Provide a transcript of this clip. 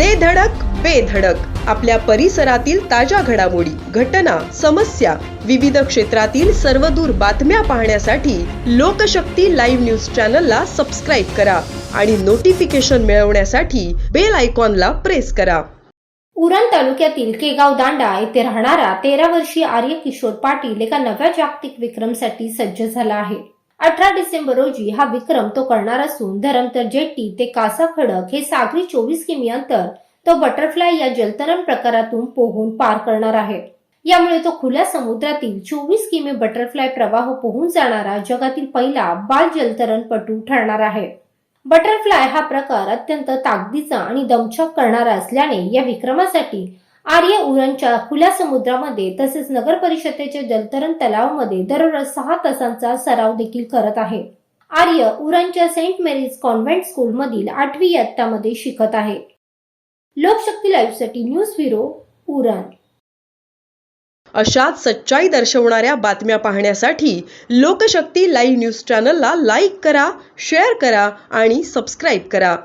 दे धडक बेधडक आपल्या परिसरातील ताज्या घडामोडी घटना समस्या विविध क्षेत्रातील सर्वदूर बातम्या पाहण्यासाठी लोकशक्ती लाईव्ह न्यूज चॅनलला सबस्क्राईब करा आणि नोटिफिकेशन मिळवण्यासाठी बेल आयकॉनला प्रेस करा. उरण तालुक्यातील केगाव दांडा येथे राहणारा तेरा वर्षीय आर्य किशोर पाटील एका नव्या जागतिक विक्रमसाठी सज्ज झाला आहे. अठरा डिसेंबर रोजी हा विक्रम तो करणार असून धरमतर जेट्टी ते कासा खडक हे सागरी चोवीस किमी अंतर तो बटरफ्लाय या जलतरण प्रकारातून पोहून पार करणार आहे. यामुळे तो खुल्या समुद्रातील चोवीस किमी बटरफ्लाय प्रवाह पोहून जाणारा जगातील पहिला बाल जलतरणपटू ठरणार आहे. बटरफ्लाय हा प्रकार अत्यंत ताकदीचा आणि दमछाक करणारा असल्याने या विक्रमासाठी आर्य उरणच्या खुल्या समुद्रामध्ये तसेच नगर परिषदेच्या जलतरण तलावामध्ये दररोज सहा तासांचा सराव देखील करत आहे. आर्य उरणच्या सेंट मेरीज कॉन्व्हेंट स्कूलमधील आठवी इयत्तामध्ये शिकत आहे. लोकशक्ती लाईव्हसाठी न्यूज ब्युरो उरण. अशाच सच्चाई दर्शवणाऱ्या बातम्या पाहण्यासाठी लोकशक्ती लाईव्ह न्यूज चॅनलला लाईक करा शेअर करा आणि सबस्क्राईब करा.